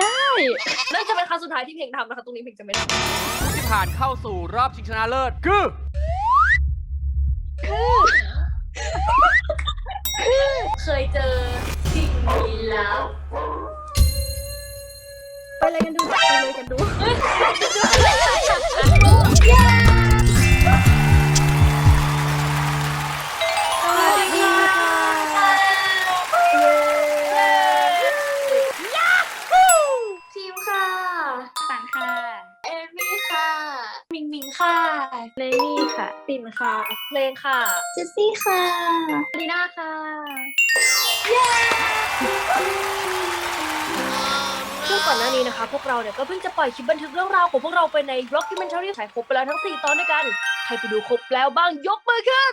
ได้นั่นจะเป็นครั้งสุดท้ายที่เพลงทำนะคะ ตรงนี้เพลงจะไม่ทำผู้ที่ผ่านเข้าสู่รอบชิงชนะเลิศคือ เคยเจอสิ่งนี้แล้วไปเลยกันดูไปเลยกันดูส เลนี่ค่ะ ปิ่นค่ะ เพลงค่ะเจสซี่ค่ะลีน่าค่ะซึ่งก่อนหน้านี้นะคะ พวกเราเนี่ยก็เพิ่งจะปล่อยคลิปบันทึกเรื่องราวของพวกเราไปใน documentary ถ่ายครบไปแล้วทั้ง 4 ตอนด้วยกัน ใครไปดูครบแล้วบ้างยกมือขึ้น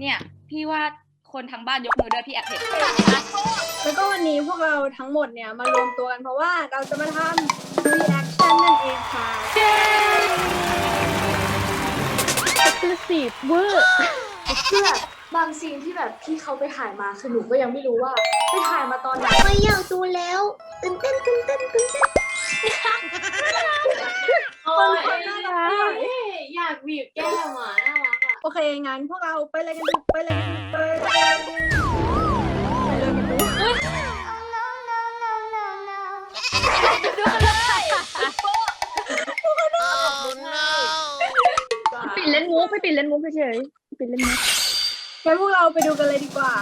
เนี่ย พี่ว่าคนทั้งบ้านยกมือด้วยพี่แอบเห็น แล้วก็วันนี้พวกเราทั้งหมดเนี่ยมารวมตัวกันเพราะว่าเราจะมาทำ reaction นั่นเองค่ะ exclusive เวอร์คือแบบบางซีนที่แบบพี่เขาไปถ่ายมาคือหนูก็ยังไม่รู้ว่า ไปถ่ายมาตอนไหนไม่อยากดูแล้วตื่นเต้นตื่นเต้นตื่นเต้นโอ้ยน่ารักอยากบีบแก้มอะน่ารักอะโอเคงั้นพวกเราไปเลยกันดูไปเลยกันดูไปเลยกันดูไปเลยกันดู ปิดเล่นมุกไปปิดเล่นมุกเฉยๆปิดเล่นมุกงั้นพวกเราไปดูกันเลยดีกว่า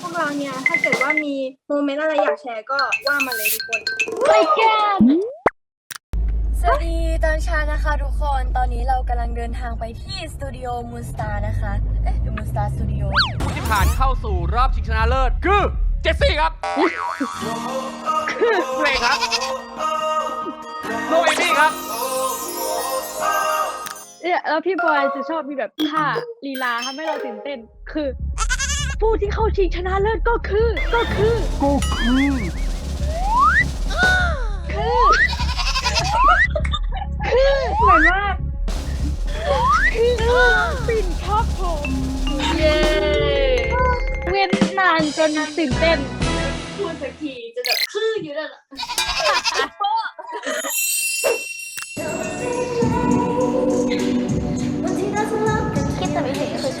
พวกเราเนี่ยถ้าเกิดว่ามีโมเมนต์อะไรอยากแชร์ก็ว่ามาเลยทุกคนไปแก้สวัสดีตอนเช้านะคะทุกคน ตอนนี้เรากำลังเดินทางไปที่สตูดิโอมูนสตาร์นะคะ เอ๊ะหรือมูนสตาร์สตูดิโอผู้ที่ผ่านเข้าสู่รอบชิงชนะเลิศคือ เจสซี่ครับเพลงครับโนเอมี่ครับเนี่ยแล้วพี่บอยจะชอบมีแบบท่าลีลาทำให้เราตื่นเต้นคือ ผู้ที่เข้าชิงชนะเลิศก็คือ ก็คือกูคือเหมือนว่าคือปิ่นครับผมเย้ เว้นนานจนตื่นเต้น พูดสักทีจะแบบคืออยู่นั่นแหละ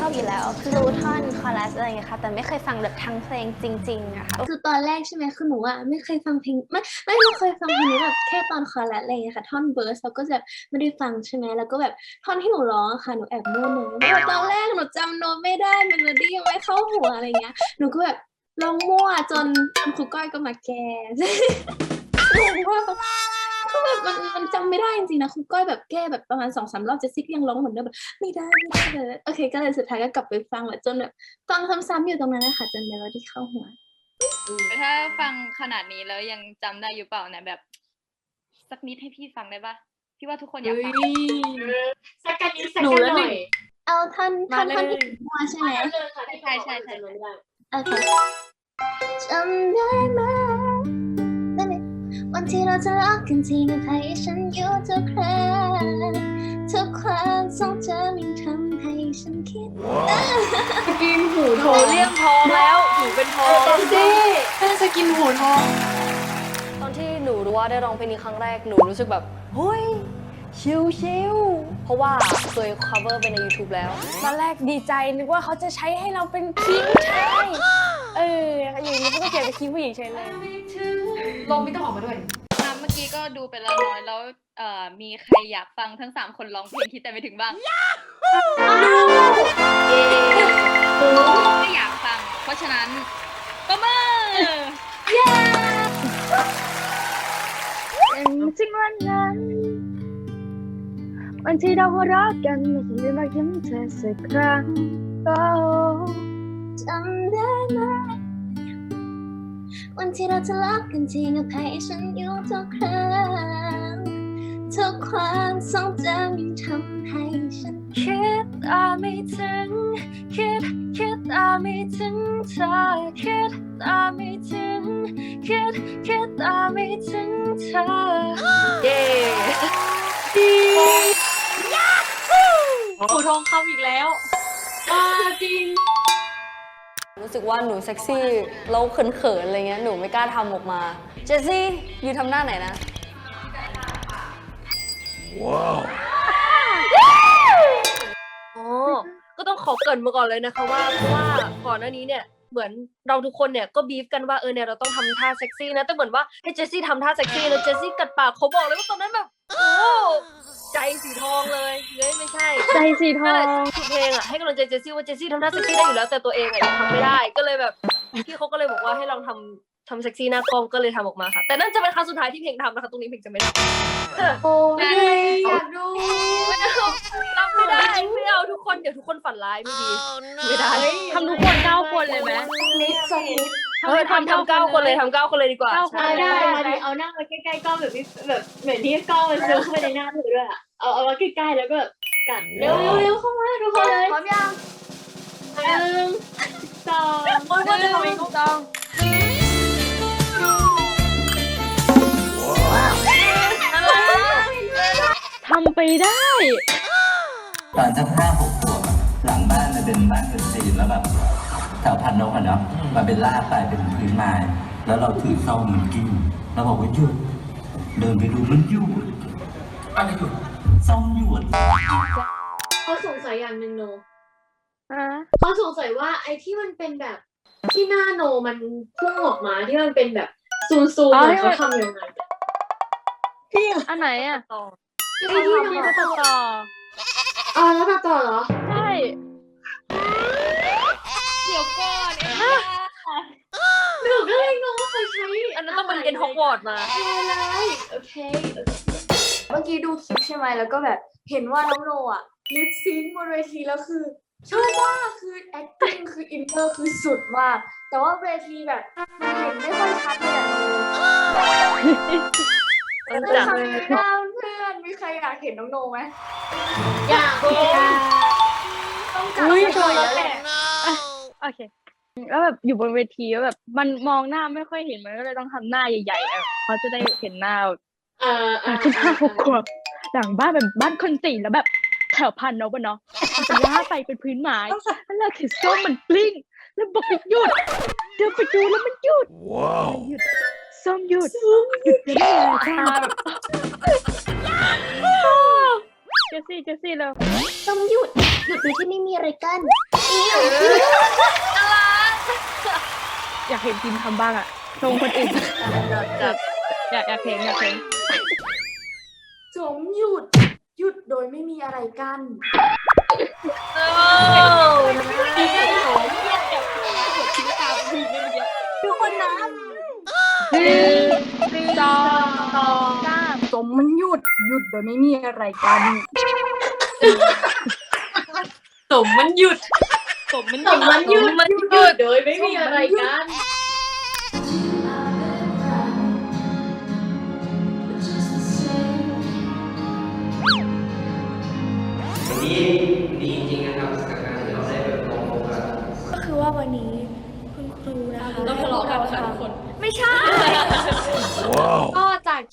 อบอยู่แล้ว คือรู้ท่อนคอรัสอะไรอย่างเงี้ยค่ะ แต่ไม่เคยฟังแบบทั้งเพลงจริงๆอะค่ะ คือตอนแรกใช่ไหมคือหนูอะไม่เคยฟังเพลงไม่ไม่ไม่เคยฟังเพลงนี้แบบแค่ตอนคอรัสอะไรอย่างเงี้ยค่ะท่อนเบิร์สเราก็จะไม่ได้ฟังใช่ไหมแล้วก็แบบท่อนที่หนูร้องอะค่ะหนูแอบมั่วโน้ตแบบตอนแรกหนูจำโน้ตไม่ได้เมโลดี้ยังไม่เข้าหัวอะไรเงี้ยหนูก็แบบร้องมั่วจนจนครูก้อยก็มาแก้งงมากคือ แบบมันมันจำไม่ได้จริงๆนะครูก้อยแบบแก้แบบประมาณสองสามรอบเจสซี่ก็ยังร้องเหมือนเดิมแบบไม่ได้ไม่ได้เลยโอเค ก็เลยสุดท้ายก็กลับไปฟังแบบจนแบบฟังซ้ำๆอยู่ตรงนั้นนะคะจนเมโลดี้เข้าหัวแต่ถ้าฟังขนาดนี้แล้วยังจำได้อยู่เปล่านะแบบ สักนิดให้พี่ฟังได้ปะพี่ว่าทุกคนอยากฟังสักกันนี้สักหนูกันแล้วหหนึ่น่งอยเอาท่อนท่อนมาท่อนเลที่ยหัวใช่ไหมใช่ใช่ใช่โอเคจำได้ไหมได้ไหม วันที่เราจะรักกันทีกับใครฉันอยู่ทุกครั้งทุกความทรงจำยังทำให้ฉันคิดสกินหูโถทองเลี่ยมทองแล้วหูเป็นทองดิเป็นสกินหูทอง ตอนที่หนูรู้ว่าได้ร้องเพลงนี้ครั้งแรกหนูรู้สึกแบบเฮ้ยชิลชิลเพราะว่าเคย cover ไปใน YouTube แล้ว ตอนแรกดีใจนึกว่าเขาจะใช้ให้เราเป็นคิงชายเออ อยู่นี้เขาก็เขียนเป็นคิงผู้หญิงเฉยเลย ลงมิตรหอมมาด้วย อะเมื่อกี้ก็ดูไปแล้วน้อยแล้วเอ่อมีใครอยากฟังทั้งสามคนร้องเพลงคิดแต่ไม่ถึงบ้างไม่อยากฟัง เพราะฉะนั้นก็มือจริงวันนั้นวันที่เราหัวเราะกันไม่เคยลืมรักยิ้มเธอสักครั้งโวันที่เราทะเลาะกันทีกับใครฉันอยู่ทุกครั้งทุกความทรงจำยังทำให้ฉันคิดอาไม่ถึง คิดคิดอาไม่ถึงเธอคิดอาไม่ถึง คิดคิดอาไม่ถึงเธอเย้หูทองคำอีกแล้วอ่าจริง รู้สึกว่าหนูเซ็กซี่แล้วเขินๆอะไรเงี้ยหนูไม่กล้าทำออกมา เจสซี่อยู่ทำหน้าไหนนะอ๋อก็ต้องขอเกรินมาก่อนเลยนะคะว่าเพราะว่าก่อนหน้านี้เนี่ย เหมือนเราทุกคนเนี่ยก็บีฟกันว่าเออเนี่ยเราต้องทำท่าเซ็กซี่นะแต่เหมือนว่าให้เจสซี่ทำท่าเซ็กซี่แล้วเจสซี่กัดปากเขาบอกเลยว่าตอนนั้นแบบโอ้ใจสีทองเลยเฮ้ยไม่ใช่ใจสีทนั่นอแหละง คือเพลงอะให้กำลังใจเจสซี่ว่าเจสซี่ทำท่าเซ็กซี่ได้อยู่แล้วแต่ตัวเองอะยังทำไม่ได้ก็เลยแบบพี่เขาก็เลยบอกว่าให้ลองทำ ทำเซ็กซี่หน้ากล้องก็เลยทำออกมาค่ะ แต่นั่นจะเป็นครั้งสุดท้ายที่เพลงทำนะคะ ตรงนี้เพลงจะไม่ทำโอ้ยอยากดูไม่เอารับไม่ได้ไม่เอาทุกคนเดี๋ยวทุกคนฝันร้ายไม่ดีไม่ได้ทำทุกคนเก้าคนเลยไหมนิดสักนิดเออทำทำเก้าคนเลยทำเก้าคนเลยดีกว่าเก้าคนใช่ได้มาดิเอาหน้ามาใกล้ๆกล้องแบบนี้แบบเหมือนที่กล้องมันซูมเข้าไปในหน้าเธอด้วยอะเอาเอามาใกล้ๆแล้วก็แบบกัดเร็วเร็วเร็วเข้ามาทุกคนเลยพร้อมยังหนึ่งสองโอ้ยว่าจะทำเองถูกต้อง ไปได้ ตอนสักห้าหกขวบอะหลังบ้านมันเป็นบ้านคนจีนแล้วแบบแถวพันนกอะเนาะมันเป็นลาดไปเป็นพื้นไม้แล้วเราถือซ่อมมันกิ้งแล้วบอกว่าหยุดเดินไปดูมันหยุดอะไรหยุดซ่อมหยุดเขาสงสัยอย่างหนึ่งโนอะเขาสงสัยว่าไอ้ที่มันเป็นแบบที่หน้าโนมันพุ่งออกมาที่มันเป็นแบบซูมซูมๆอะเขาทำยังไงอันไหนอะ ต่อไอ้ที่ที่เราจะตัดต่ออ๋อแล้วตัดต่อเหรอ ใช่เดี๋ยวก่อนเอ็มหนูก็เลยงงว่าเขาใช้อันนั้นต้องเป็นเอ็นฮอกวอตส์มาอะไรโอเค เมื่อกี้ดูคลิปใช่ไหมแล้วก็แบบเห็นว่าน้องโนอะลิปซิงค์บนเวทีแล้วคือชอบมากคือ acting คือ inner คือสุดมาก แต่ว่าเวทีแบบมันเห็นไม่ค่อยชัดเลยอะ ต้อโนงจัดทำยังไงบ้างเพื่อนมีใครอยากเห็นน้องโนไหมอยากเห็นต้องจัดอุ้ยสักหน่อยแล้วแหละโอเค แล้วแบบอยู่บนเวทีแล้วแบบ มันมองหน้าไม่ค่อยเห็นมันก็เลยต้องทำหน้าใหญ่ๆอะเขาจะได้เห็นหน้าเออเออสิบห้าหกขวบหลังบ้านแบบบ้านคนจีนแล้วแบบแถวพันนกอะเนาะมันเป็นล่าดไปเป็นพื้นไม้แล้วเราถือส้มมันกลิ้ง แล้วบอกไปหยุดเดินไปดูแล้วมันหยุดหยุด ส้มหยุดหยุดไม่ได้เลยตาแบบเจสซี่เจสซี่แล้วต้องหยุด หยุดโดยที่ไม่มีอะไรกั้นอยากเห็นทีมทำบ้างอะชงคนอื่นจัดอยากอยากเห็นอยากเห็นสมหยุด หยุดโดยไม่มีอะไรกั้นโอ้ทุกคนนะ จอจอก้ามสมมันหยุดหยุดโดยไม่มีอะไรกัน สมมันหยุด สมมันหยุดมันหหยุยุดดโดยไม่มีอะไรกัน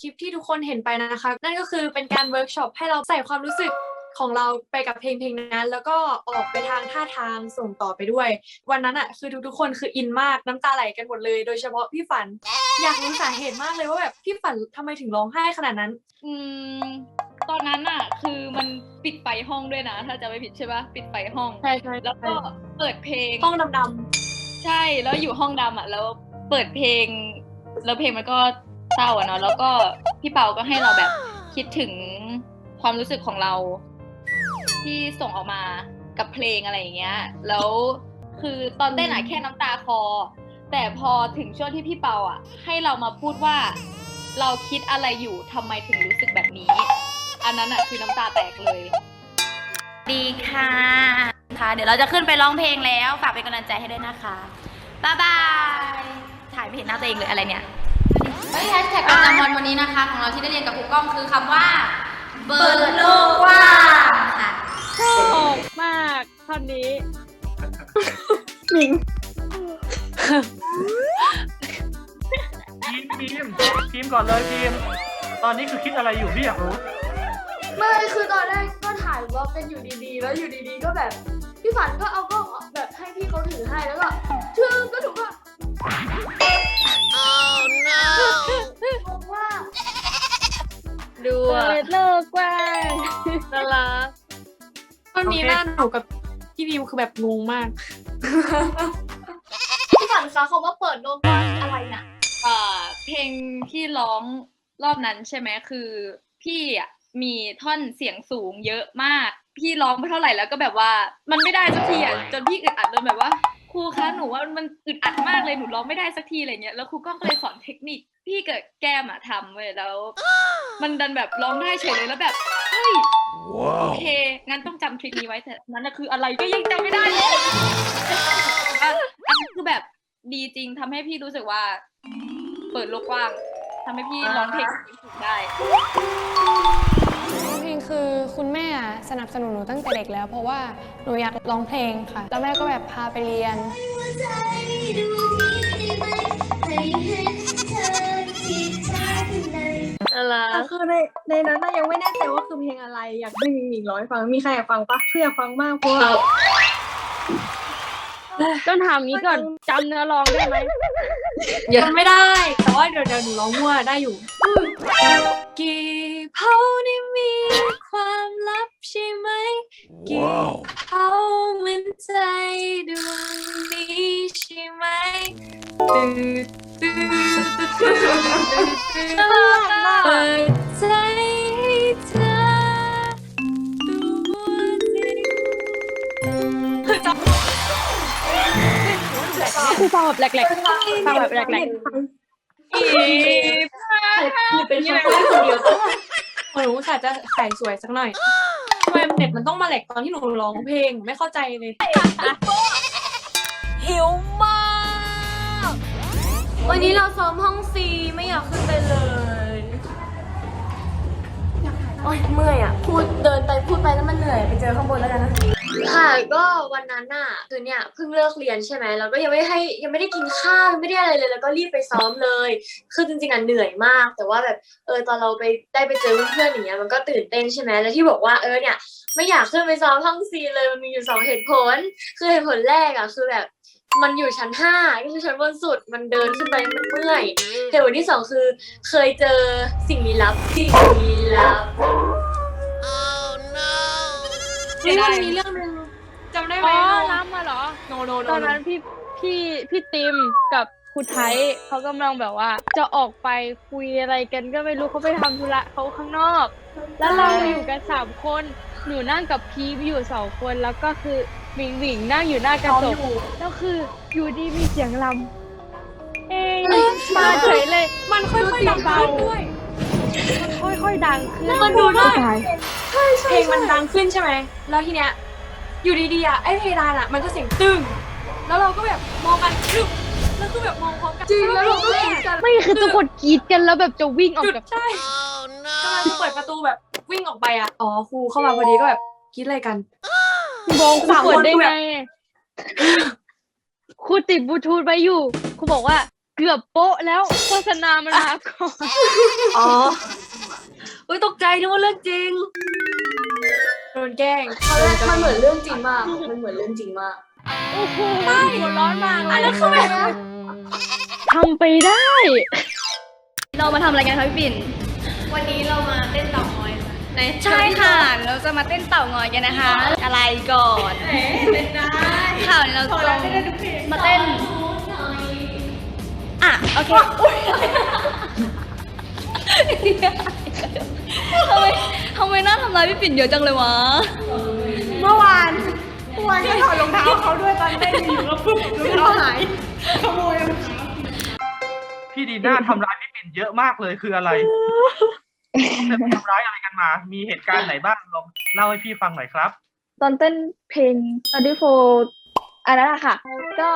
ลิปที่ทุกคนเห็นไปนะคะ นั่นก็คือเป็นการเวิร์กช็อปให้เราใส่ความรู้สึกของเราไปกับเพลงเพลงนั้น แล้วก็ออกไปทางท่าทางส่งต่อไปด้วย วันนั้นอะคือทุกๆคนคืออินมากน้ำตาไหลกันหมดเลย โดยเฉพาะพี่ฝัน อยากรู้สาเหตุมากเลยว่าแบบพี่ฝันทำไมถึงร้องไห้ขนาดนั้น อืมตอนนั้นอะคือมันปิดไฟห้องด้วยนะ ถ้าจะไม่ผิดใช่ปะปิดไฟห้องใช่ใช่แล้วก็เปิดเพลงห้องดำใช่แล้วอยู่ห้องดำอะแล้วเปิดเพลง แล้วเพลงมันก็ เศร้าอะเนาะแล้วก็พี่เปาก็ให้เราแบบคิดถึงความรู้สึกของเรา ที่ส่งออกมากับเพลงอะไรอย่างเงี้ย แล้วคือตอนเต้นอะแค่น้ำตาคอ แต่พอถึงช่วงที่พี่เปาอะให้เรามาพูดว่าเราคิดอะไรอยู่ทำไมถึงรู้สึกแบบนี้ อันนั้นอะคือน้ำตาแตกเลย ดีค่ะค่ะเดี๋ยวเราจะขึ้นไปร้องเพลงแล้ว ฝากเป็นกำลังใจให้ด้วยนะคะ บ๊ายบาย ถ่ายไม่เห็นหน้าตัวเองเลยอะไรเนี่ย เฮ้ยแฮชแท็กประจำวันวันนี้นะคะ ของเราที่ได้เรียนกับครูก้องคือคำว่า เปิดโลกกว้างค่ะชอบมากท่อนนี้ทีมทีมทีมก่อนเลยทีม ตอนนี้คือคิดอะไรอยู่พี่อยากรู้ ไม่คือตอนแรกก็ถ่ายวอล์กกันอยู่ดีๆ แล้วอยู่ดีๆ ก็แบบ พี่ฝันก็เอากล้องแบบให้พี่เขาถือให้แล้วก็ชื่อก็ถูกว่าบอกว่าดูเปิอะดโลกกว้างน่ารักตอนนี้หน้าหนูกับพี่บีมคือแบบงงมากพี่ฝันคะคำว่าเปิดโลกกว้างอะไรน่ะอ่าเพลงที่ร้องรอบนั้นใช่ไหมคือ พี่อะมีท่อนเสียงสูงเยอะมาก พี่ร้องไปเท่าไหร่แล้วก็แบบว่า มันไม่ได้สักทีอะจนพี่อึดอัดจนแบบว่า ครูคะหนูว่ามันอึดอัดมากเลยหนูร้องไม่ได้สักทีอะไรเงี้ยแล้วครูก็เลยสอนเทคนิคพี่กับแก้มอะทำเว้ยแล้ว มันดันแบบร้องได้เฉยเลยแล้วแบบเฮ้ยโอเคงั้นต้องจำทริคนี้ไว้แต่นั้นน่ะคืออะไรก็ยังจำไม่ได้เลยอะอันนี้คือแบบดีจริงทำให้พี่รู้สึกว่า เปิดโลกกว้างทำให้พี่ร้องเพลงถูกได้ ร้องเพลงคือคุณแม่สนับสนุนหนูตั้งแต่เด็กแล้ว เพราะว่าหนูอยากร้องเพลงค่ะ แล้วแม่ก็แบบพาไปเรียนน่ารัแต่กคือในในนั้นน่ะยังไม่แน่ใจว่าคือเพลงอะไรอยากให้หญิงร้อยฟังมีใครอยากฟังปะคืออยากฟังมากเพราะว่า ต้องถามงี้ก่อนจำเนื้อร้องได้ไหมจำไม่ได้ แต่ว่าเดี๋ยวเดี๋ยวหนูร้องมั่วได้อยู่กี่ หลกๆฟังแบบแหลกอีหรือเป็นคนแค่คนเดียวหนูค่ะจะขายสวยสักหน่อยทำไมเน็ตมันต้องมาแหลกตอนที่หนูร้องเพลงไม่เข้าใจเลยหิวมาก วันนี้เราซ้อมห้องซีไม่อยากขึ้นไปเลยโอ้ยเมื่อยอะ พูดเดินไปพูดไปแล้วมันเหนื่อย ไปเจอข้างบนแล้วกันนะ ค่ะก็วันนั้นน่ะคือเนี่ยเพิ่งเลิกเรียนใช่ไหมแล้วก็ยังไม่ให้ยังไม่ได้กินข้าวไม่ได้อะไรเลย แล้วก็รีบไปซ้อมเลย คือจริงๆอะเหนื่อยมาก แต่ว่าแบบเออตอนเราไปได้ไปเจอเพื่อนๆอย่างเงี้ยมันก็ตื่นเต้นใช่ไหมแล้วที่บอกว่าเออเนี่ยไม่อยากขึ้นไปซ้อมห้องซีเลยมันมีอยู่สองเหตุผล คือเหตุผลแรกอะคือแบบมันอยู่ชั้นห้าก็คือชั้นบนสุดมันเดินขึ้นไปมันเมื่อยเหตุผลที่สองคือเคยเจอสิ่งลี้ลับสิ่งลี้ลับ เฮ้ยมันมีเรื่องหนึงจำได้ๆไหมอ๋อล้ำมาเหรอ โนโนโนตอนนั้นพี่พี่พี่ติมกับครูไทยเขากำลังแบบว่า จะออกไปคุยอะไรกันก็ไม่รู้เขาไปทำธุระเขาข้างนอก แล้วเราอยู่กันสามคนหนูนั่งกับพีฟอยู่สองคนแล้วก็คือหมิงหมิงนั่งอยู่หน้ากระจกแล้วคืออยู่ดีมีเสียงลำเอ้ยมาเฉยเลย มันค่อยๆดังขึ้นด้วย ค่อยๆดังขึ้นมันดูได้ตายเพลงมันดังขึ้นใช่ไหม แล้วทีเนี้ย อยู่ดีๆอะไอ้เพดานอะ มันก็เสียงตึงแล้วเราก็แบบมองกันรึบแล้วคือแบบมองพร้อมกันจริงแล้วเราก็คิดกันไม่คือทุกคนกรีดกันแล้วแบบจะวิ่งออกจุดจาก ใช่กำลังจะเปิดประตูแบบวิ่งออกไปอะ อ๋อครูเข้ามาพอดีก็แบบคิดอะไรกันมองสามเปิดคนได้คือแบไงบ ครูติดบลูทูธไว้อยู่ครูบอกว่า เกือบโป๊ะแล้วโฆษณามันมาก่อนอ๋ออุ้ยตกใจนึกว่าเรื่องจริง โดนแกล้งตอนแรกมันเหมือนเรื่องจริงมาก มันเหมือนเรื่องจริงมาก โอ้โหหัวร้อนมากเลยอันนั้นคือแบบทำไปได้ เรามาทำอะไรกันคะพี่ปิ่น วันนี้เรามาเต้นเต่างอยค่ะในใช่ค่ะ เราจะมาเต้นเต่างอยกันนะคะ อะไรก่อนเต้นได้ค่ะวันนี้เราจะมาเต้นอะ โอเคทำไมทำไมน่าทำร้ายพี่ปิ่นเยอะจังเลยวะ เมื่อวานเมื่อวานก็ถอดรองเท้าเขาด้วยตอนเต้นอยู่แล้วปุ๊บรองเท้าหายขโมยรองเท้าพี่ดีน่าทำร้ายพี่ปิ่นเยอะมากเลยคืออะไรไปทำร้ายอะไรกันมา มีเหตุการณ์ไหนบ้างลองเล่าให้พี่ฟังหน่อยครับ ตอนเต้นเพลง t ันดี้โฟอันนั้นอะค่ะ ก็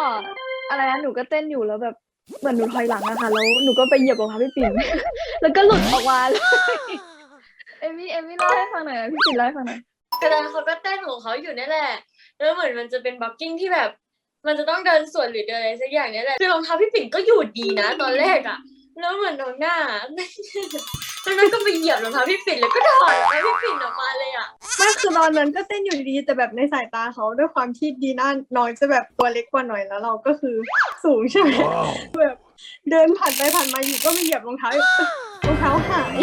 อะไรนะหนูก็เต้นอยู่แล้วแบบ เหมือนหนูถอยหลังอะค่ะ แล้วหนูก็ไปเหยียบรองเท้าพี่ปิ่น แล้วก็หลุดออกมาเลยเอมี่เอมี่เล่าให้ฟังหน่อยนะพี่ปิ่นเล่าให้ฟังหน่อย กระดานเขาก็เต้นของเขาอยู่นี่แหละ แล้วเหมือนมันจะเป็นบ็อกกิ้งที่แบบ มันจะต้องเดินสวนหรือเดินอะไรสักอย่างนี่แหละคือรองเท้าพี่ปิ่นก็อยู่ดีนะ ตอนแรกอะ แล้วเหมือนน้องหน้าแล้วนั่นก็ไปเหยียบรองเท้าพี่ปิ่นแล้วก็ถอดรองเท้าพี่ปิ่นออกมาเลยอะไม่คือตอนนั้นก็เต้นอยู่ดีๆแต่แบบในสายตาเขาด้วยความที่ดีน่าน้อยจะแบบตัวเล็กกว่าหน่อยแล้วเราก็คือสูงใช่ไหมแบบเดินผ่านไปผ่านมาอยู่ก็ไปเหยียบรองเท้ารองเท้าหาย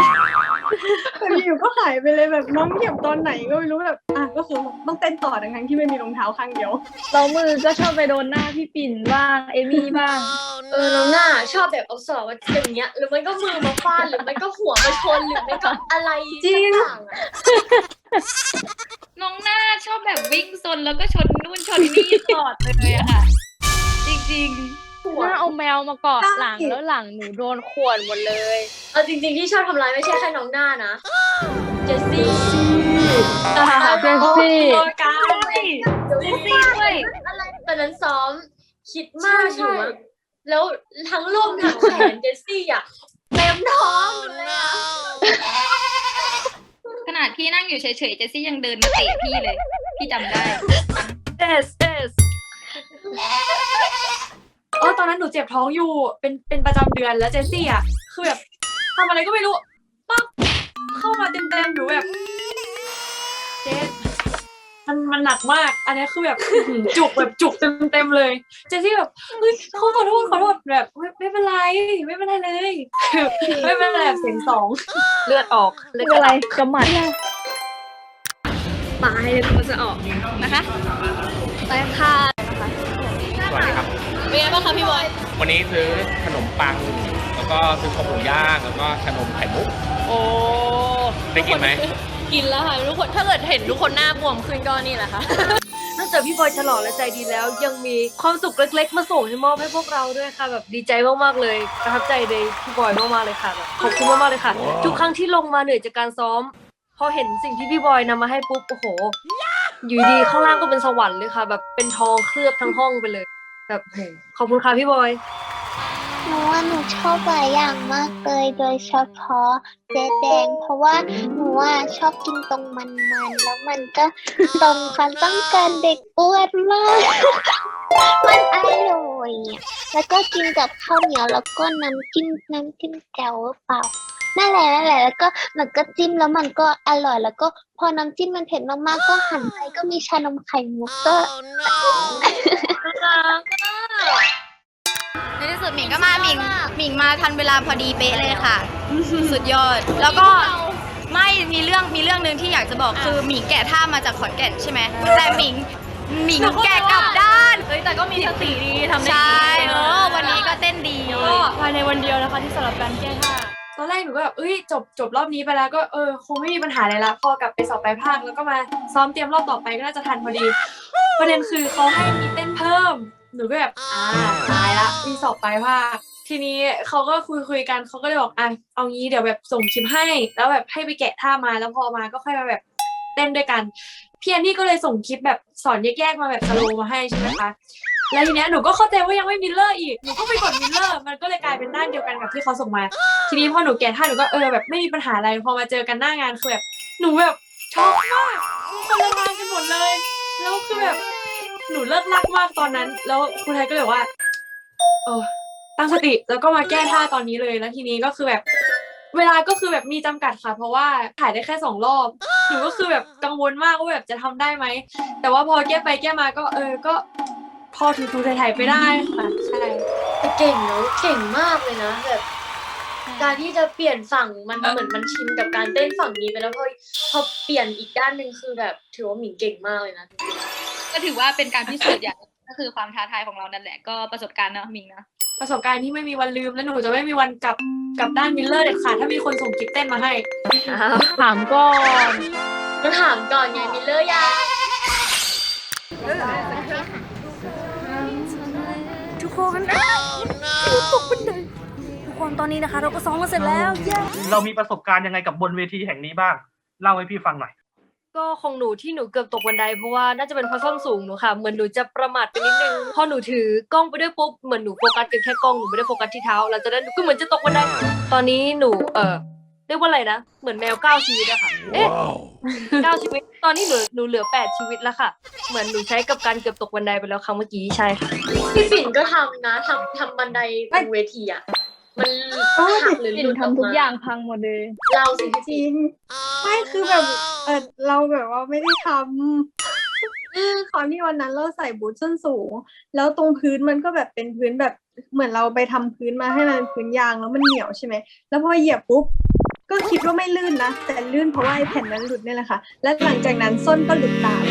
แต่อยู่ก็หายไปเลยแบบน้องเหยียบตอนไหนก็ไม่รู้แบบอะก็คือต้องเต้นต่อทั้งๆที่ไม่มีรองเท้าข้างเดียวเรามือก็ชอบไปโดนหน้าพี่ปิ่นบ้างเอมี่บ้าง เออน้องหน้าชอบแบบเอาศอกมาอย่างเงี้ยหรือไม่ก็มือมาฟาดหรือไม่ก็หัวมาชนหรือไม่ก็อะไรสักอย่างอะน้องหน้าชอบแบบวิ่งซนแล้วก็ชนนู่นชนนี่ตลอดเลยอะค่ะ จริง หน้าเอาแมวมาเกาะหลังแล้วหลังหนูโดนข่วนหมดเลยเอาจริงๆที่ชอบทำร้ายไม่ใช่แค่น้องหน้านะ เจสซี่เจสซี่ตัวกันเจสซี่ด้วยอะไรตอนนั้นซ้อมคิดมากอยู่อะแล้วทั้งลมทั้งแขนเจสซี่อะเต็มท้องหมดเลยอะๆขนาดพี่นั่งอยู่เฉยๆเจสซี่ยังเดินมาเตะพี่เลย พี่จำได้เอสเอส เออตอนนั้นหนูเจ็บท้องอยู่เป็นเป็นประจำเดือนแล้วเจสซี่อะคือแบบทำอะไรก็ไม่รู้ปั๊บเข้ามาเต็มเต็มๆหนูแบบเจสมันมันหนักมากอันนี้คือแบบอื้อหือจุกแบบจุกเต็มเต็มๆเลย เจสซี่แบบเฮ้ยเขาขอโทษขอโทษแบบไม่ไม่เป็นไรไม่เป็นไรเลยไม่เป็นไรแบบเสียงสอง เลือดออกไม่เป็นไรกำหมัดตายเลยมันจะออกนะคะไปค่ะ สวัสดีครับเป็น ไงบ้างคะพี่บอย วันนี้ซื้อขนมปัง แล้วก็ซื้อข้าวหมูย่างแล้วก็ขนมไข่มุก โอ้ได้กินไหม กินแล้วค่ะทุกคน ถ้าเกิดเห็นทุกคนหน้าบวมขึ้นก็นี่แหละค่ะ นอกจากพี่บอยฉลองและใจดีแล้ว ยังมีความสุขเล็ก ๆ มาส่งให้มอบให้พวกเราด้วยค่ะ แบบดีใจมากๆเลยประทับใจในพี่บอยมากๆเลยค่ะแบบขอบคุณมากๆเลยค่ะทุกครั้งที่ลงมาเหนื่อยจากการซ้อม พอเห็นสิ่งที่พี่บอยนำมาให้ปุ๊บโอ้โห อยู่ดีข้างล่างก็เป็นสวรรค์เลยค่ะ แบบเป็นทองเคลือบทั้งห้องไปเลย แบบขอบคุณค่ะพี่บอย หนูว่าหนูชอบหลายอย่างมากเลยโดยเฉพาะเจ๊แดง เพราะว่าหนูว่าชอบกินตรงมันๆแล้วมันก็ตรงความต้องการเด็กอ้วนมาก มันอร่อยอะแล้วก็กินกับข้าวเหนียวแล้วก็น้ำจิ้มน้ำจิ้มแจ่วหรือเปล่า นั่นแหละนั่นแหละแล้วก็มันก็จิ้มแล้วมันก็อร่อยแล้วก็พอน้ำจิ้มมันเผ็ดมากๆก็หันไปก็มีชานมไข่มุกก็ในที่สุดหมิงก็มาหมิงหมิงมาทันเวลาพอดีเป๊ะเลยค่ะ สุดยอด แล้วก็ไม่มีเรื่องมีเรื่องหนึ่งที่อยากจะบอกคือหมิงแกะท่ามาจากขอนแก่นใช่ไหมแต่หมิงหมิงแกะกลับด้าน เฮ้ยแต่ก็มีสติดีทำได้ใช่ดีเออวันนี้ก็เต้นดี ก็ภายในวันเดียวนะคะที่สำหรับการแก้ท่าต อนแรกหนูก็แบบเอ้ยจบจบรอบนี้ไปแล้วก็เออคงไม่มีปัญหาอะไรละพอกลับไปสอบปลายภาคแล้วก็มาซ้อมเตรียมรอบต่อไปก็น่าจะทันพอดี ประเด็นคือเขาให้มีเต้นเพิ่ม หนูก็แบบอ่าตายละมีสอบปลายภาคทีนี้เขาก็คุยคุยกันเขาก็เลยบอกอะเอางี้เดี๋ยวแบบส่งคลิปให้ แล้วแบบให้ไปแกะท่ามาแล้วพอมาก็ค่อยมาแบบเต้นด้วยกันพี่แอนนี่ก็เลยส่งคลิปแบบสอนแยกๆมาแบบสโลว์มาให้ใช่ไหมคะ แล้วทีเนี้ยหนูก็เข้าใจว่ายังไม่มิลเลอร์อีก หนูก็ไปกดมิลเลอร์ มันก็เลยกลายเป็นด้านเดียวกันกับที่เขาส่งมา ทีนี้พอหนูแกะท่าหนูก็เออแบบไม่มีปัญหาอะไร พอมาเจอกันหน้างานคือแบบหนูแบบช็อกมากคนละทางกันหมดเลย แล้วคือแบบหนูเลิกลักมากตอนนั้น แล้วครูไทยก็เลยว่าเออตั้งสติแล้วก็มาแก้ท่าตอนนี้เลย แล้วทีนี้ก็คือแบบ เวลาก็คือแบบมีจำกัดค่ะ เพราะว่าถ่ายได้แค่สองรอบ หนูก็คือแบบกังวลมากว่าแบบจะทำได้ไหม แต่ว่าพอแก้ไปแก้มาก็เออ ก็ พอถูๆถ่ายๆไปได้ค่ะ ใช่ แต่เก่งเนาะเก่งมากเลยนะแบบการที่จะเปลี่ยนฝั่งมันเหมือนมันชินกับการเต้นฝั่งนี้ไปแล้วพอพอเปลี่ยนอีกด้านหนึ่งคือแบบถือว่าหมิงเก่งมากเลยนะก็ถือว่าเป็นการพิสูจน์อย่างหนึ่งก็คือความท้าทายของเรานั่นแหละก็ประสบการณ์เนาะหมิงนะประสบการณ์ที่ไม่มีวันลืมและหนูจะไม่มีวันกลับกลับด้านมิลเลอร์เด็ดขาดถ้ามีคนส่งคลิปเต้นมาให้ถามก่อนต้องถามก่อนไงมิลเลอร์ยัง ทุกคนตกบันไดทุกคนตอนนี้นะคะ เราก็ซ้อมมาเสร็จแล้วเย้เรามีประสบการณ์ยังไงกับบนเวทีแห่งนี้บ้าง เล่าให้พี่ฟังหน่อย ก็ของหนูที่หนูเกือบตกบันไดเพราะว่าน่าจะเป็นเพราะส้นสูงหนูค่ะ เหมือนหนูจะประมาทไปนิดนึง พอหนูถือกล้องไปด้วยปุ๊บ เหมือนหนูโฟกัสกันแค่กล้อง หนูไม่ได้โฟกัสที่เท้าหลังจากนั้นหนูก็เหมือนจะตกบันได ตอนนี้หนูเออ เรียกว่าอะไรนะ เหมือนแมวเก้าชีวิตอะค่ะเอ๊ะเก้าชีวิต ตอนนี้หนูหนูเหลือแปดชีวิตแล้วค่ะ เหมือนหนูใช้กับการเกือบตกบันไดไปแล้วครั้งเมื่อกี้ใช่ค่ะพี่ปิ่นก็ทำนะทำทำบันไดบนเวทีอะ มันโอ้ยหักหรือหปิ่นลุดออกทำทุกมาอย่างพังหมดเลย เราสิพี่จริงไม่คือแบบเออเราแบบว่าไม่ได้ทำคือคราวที่วันนั้นเราใส่บูทส้นสูง แล้วตรงพื้นมันก็แบบเป็นพื้นแบบเหมือนเราไปทำพื้นมาให้มันเป็นพื้นยางแล้วมันเหนียวใช่ไหมแล้วพอเหยียบปุ๊บ ก็คิดว่าไม่ลื่นนะ แต่ลื่นเพราะว่าไอ้แผ่นนั้นหลุดนี่แหละค่ะ และหลังจากนั้นส้นก็หลุดตาม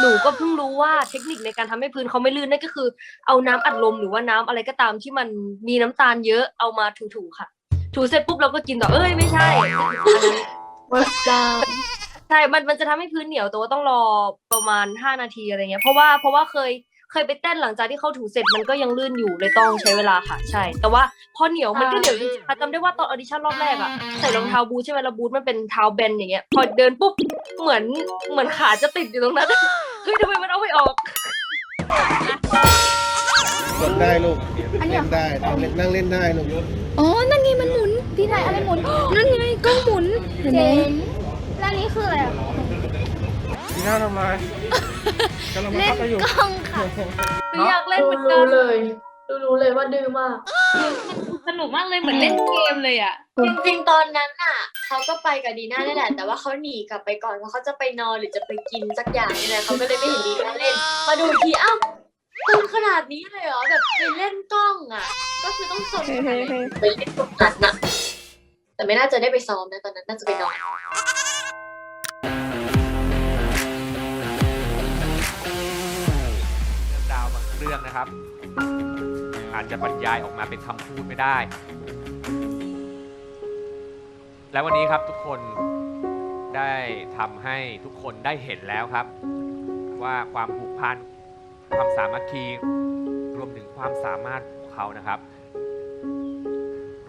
หนูก็เพิ่งรู้ว่าเทคนิคในการทำให้พื้นเขาไม่ลื่นนั่นก็คือ เอาน้ำอัดลมหรือว่าน้ำอะไรก็ตามที่มันมีน้ำตาลเยอะเอามาถูๆค่ะ ถูเสร็จปุ๊บเราก็กินต่อเอ้ยไม่ใช่อันนั้น Work down ใช่มันมันจะทำให้พื้นเหนียวแต่ว่าต้องรอประมาณห้านาทีอะไรเงี้ยเพราะว่าเพราะว่าเคย เคยไปเต้นหลังจากที่เขาถูเสร็จมันก็ยังลื่นอยู่เลยต้องใช้เวลาค่ะ ใช่ แต่ว่าพอเหนียวมันก็เหนียวจริงๆค่ะจำได้ว่าตอนออดิชั่นรอบแรกอะใส่รองเท้าบูทใช่ไหมแล้วบูทมันเป็นเท้าแบนอย่างเงี้ย พอเดินปุ๊บเหมือนเหมือนขาจะติดอยู่ตรงนั้นเฮ้ยทำไมมันเอาไม่ออกกดได้ลูกเล่นได้นั่งเล่นนั่งเล่นได้ลูกอ๋อ นั่นไงมันหมุนพี่ไทยอะไรหมุน นั่นไงกล้องหมุนเห็นไหมแล้วอันนี้คืออะไร อะดีน่าทำไรกำลังบังคับไปอยู่กล้องค่ะอยากเล่นเหมือนกัรู้นเลยรู้รู้เลยว่าดื้อมาก สนุกมากเลยเหมือนเล่นเกมเลยอะ จริงๆ ตอนนั้นน่ะ เขาก็ไปกับดีน่านี่แหละ แต่ว่าเขาหนีกลับไปก่อนเพราะเขาจะไปนอนหรือจะไปกินสักอย่างนี่แหละเขาก็เลยไม่เห็นดีน่าเล่น มาดูอีกทีอ้าวตึงขนาดนี้เลยเหรอ แบบไปเล่นกล้องอะ ก็คือต้องสนขนาดไหนไปเล่นตรงนั้นน่ะ แต่ไม่น่าจะได้ไปซ้อมนะ ตอนนั้นน่าจะไปนอน เรื่องนะครับ อาจจะบรรยายออกมาเป็นคำพูดไม่ได้ และวันนี้ครับทุกคนได้ทำให้ทุกคนได้เห็นแล้วครับ ว่าความผูกพันความสามัคคีรวมถึงความสามารถของเขานะครับ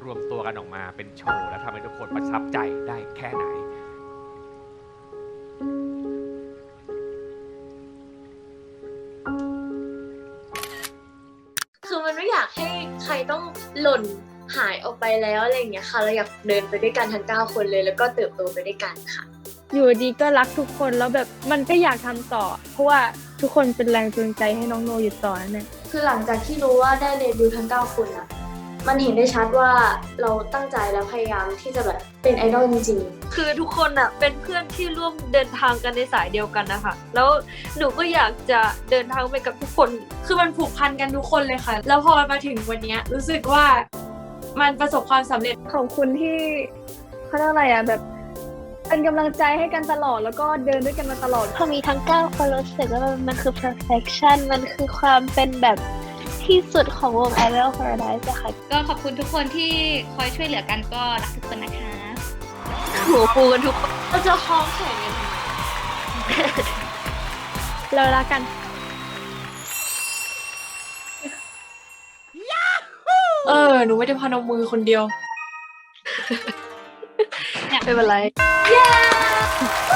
รวมตัวกันออกมาเป็นโชว์ และทำให้ทุกคนประทับใจได้แค่ไหน คือมันไม่อยากให้ใครต้องหล่นหายออกไปแล้วอะไรอย่างเงี้ยค่ะ เราอยากเดินไปด้วยกันทั้ง 9 คนเลย แล้วก็เติบโตไปด้วยกันค่ะ อยู่ดีก็รักทุกคนแล้วแบบมันก็อยากทำต่อ เพราะว่าทุกคนเป็นแรงจูงใจให้น้องโนอยู่ต่อนั่นแหละคือหลังจากที่รู้ว่าได้เดบิวต์ทั้ง 9 คนอะ มันเห็นได้ชัดว่าเราตั้งใจและพยายามที่จะแบบเป็นไอดอลจริงคือทุกคนอะเป็นเพื่อนที่ร่วมเดินทางกันในสายเดียวกันนะคะ แล้วหนูก็อยากจะเดินทางไปกับทุกคน คือมันผูกพันกันทุกคนเลยค่ะ แล้วพอมาถึงวันเนี้ยรู้สึกว่ามันประสบความสำเร็จขอบคุณที่เขาเรียกอะไรอะแบบเป็นกำลังใจให้กันตลอดแล้วก็เดินด้วยกันมาตลอดพอมีทั้ง9คนรู้สึกว่ามันคือ perfection มันคือความเป็นแบบ ที่สุดของวง Idol Paradise อะค่ะก็ขอบคุณทุกคนที่คอยช่วยเหลือกันก็รักทุกคนนะคะหัวฟูกันทุกคนๆเราจะคล้องแขนกันทำไมเรารักกันเออ หนูไม่ได้พนมมือคนเดียว ไม่เป็นไร เ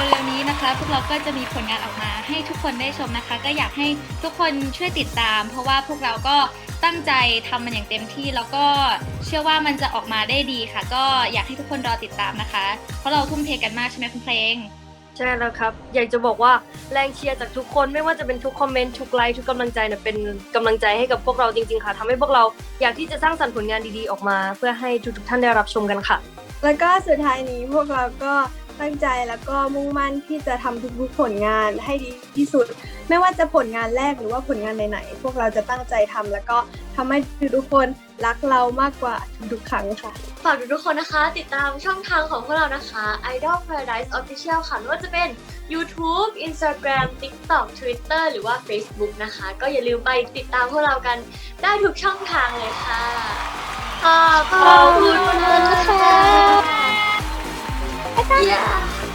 ร็วๆนี้นะคะ พวกเราก็จะมีผลงานออกมาให้ทุกคนได้ชมนะคะ ก็อยากให้ทุกคนช่วยติดตาม เพราะว่าพวกเราก็ตั้งใจทำมันอย่างเต็มที่ แล้วก็เชื่อว่ามันจะออกมาได้ดีค่ะ ก็อยากให้ทุกคนรอติดตามนะคะ เพราะเราทุ่มเทกันมากใช่ไหมคุณเพลง ใช่แล้วครับ อยากจะบอกว่าแรงเชียร์จากทุกคนไม่ว่าจะเป็นทุกคอมเมนต์ทุกไลค์ทุกกำลังใจเนี่ยเป็นกำลังใจให้กับพวกเราจริงๆค่ะทำให้พวกเราอยากที่จะสร้างสรรค์ผลงานดีๆออกมา เพื่อให้ทุกๆท่านได้รับชมกันค่ะ แล้วก็สุดท้ายนี้พวกเราก็ ตั้งใจแล้วก็มุ่งมั่นที่จะทำทุกๆผลงานให้ดีที่สุด ไม่ว่าจะผลงานแรกหรือว่าผลงานไหนๆพวกเราจะตั้งใจทำแล้วก็ทำให้ทุกๆคนรักเรามากกว่าทุกๆครั้งค่ะฝากทุกๆคนนะคะ ติดตามช่องทางของพวกเรานะคะ Idol Paradise Official ค่ะไม่ว่าจะเป็น YouTube Instagram TikTok Twitter หรือว่า Facebook นะคะ ก็อย่าลืมไปติดตามพวกเรากันได้ทุกช่องทางเลยค่ะขอบคุณ Yeah.